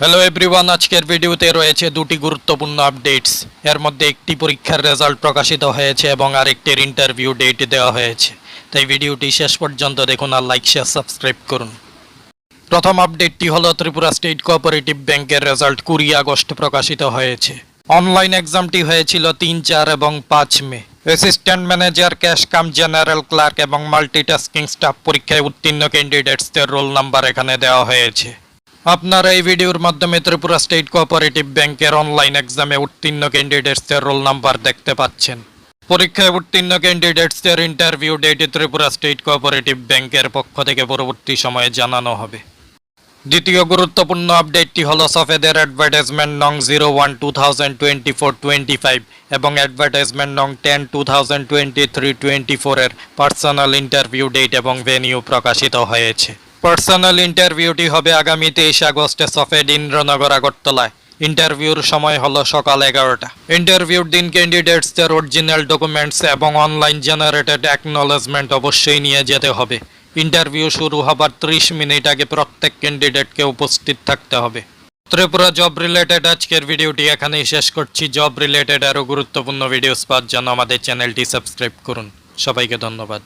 Hello everyone আজকের ভিডিওতে রয়েছে দুটি গুরুত্বপূর্ণ আপডেটস এর মধ্যে একটি পরীক্ষার রেজাল্ট প্রকাশিত হয়েছে এবং আরেকটির ইন্টারভিউ ডেট দেওয়া হয়েছে। তাই ভিডিওটি শেষ পর্যন্ত দেখুন আর লাইক শেয়ার সাবস্ক্রাইব করুন। প্রথম আপডেটটি হলো ত্রিপুরা স্টেট কোঅপারেটিভ ব্যাংকের রেজাল্ট কুড়ি আগস্ট প্রকাশিত হয়েছে। অনলাইন এক্সামটি হয়েছিল তিন, চার এবং পাঁচ May. Assistant manager cash cum general clerk এবং মাল্টিটাস্কিং স্টাফ পরীক্ষায় উত্তীর্ণ ক্যান্ডিডেটসদের রোল নাম্বার এখানে দেওয়া হয়েছে। আপনারা এই ভিডিওর মাধ্যমে ত্রিপুরা স্টেট কোঅপারেটিভ ব্যাংকের অনলাইন এক্সামে উত্তীর্ণ ক্যান্ডিডেটসদের রোল নাম্বার দেখতে পাচ্ছেন। পরীক্ষায় উত্তীর্ণ ক্যান্ডিডেটসদের interview date Tripura state cooperative ব্যাংকের পক্ষ থেকে পরবর্তী সময়ে জানানো হবে। দ্বিতীয় গুরুত্বপূর্ণ আপডেটটি হলো সফেদের অ্যাডভার্টাইজমেন্ট নং zero one two thousand twenty four twenty five এবং অ্যাডভার্টাইজমেন্ট নং ten two thousand twenty three twenty ফোরের পার্সোনাল ইন্টারভিউ ডেট এবং ভেনিউ প্রকাশিত হয়েছে। পার্সোনাল ইন্টারভিউটি হবে আগামী তেইশ আগস্টে সফেদ ইন্দ্রনগর আগরতলায়। ইন্টারভিউর সময় হলো সকাল এগারোটা। ইন্টারভিউর দিন ক্যান্ডিডেটসদের অরিজিনাল ডকুমেন্টস এবং অনলাইন জেনারেটেড অ্যাকনোলেজমেন্ট অবশ্যই নিয়ে যেতে হবে। ইন্টারভিউ শুরু হবার ত্রিশ মিনিট আগে প্রত্যেক ক্যান্ডিডেটকে উপস্থিত থাকতে হবে। ত্রিপুরা জব রিলেটেড আজকের ভিডিওটি এখানেই শেষ করছি। জব রিলেটেড আরও গুরুত্বপূর্ণ ভিডিওস পাওয়ার জন্য আমাদের চ্যানেলটি সাবস্ক্রাইব করুন। সবাইকে ধন্যবাদ।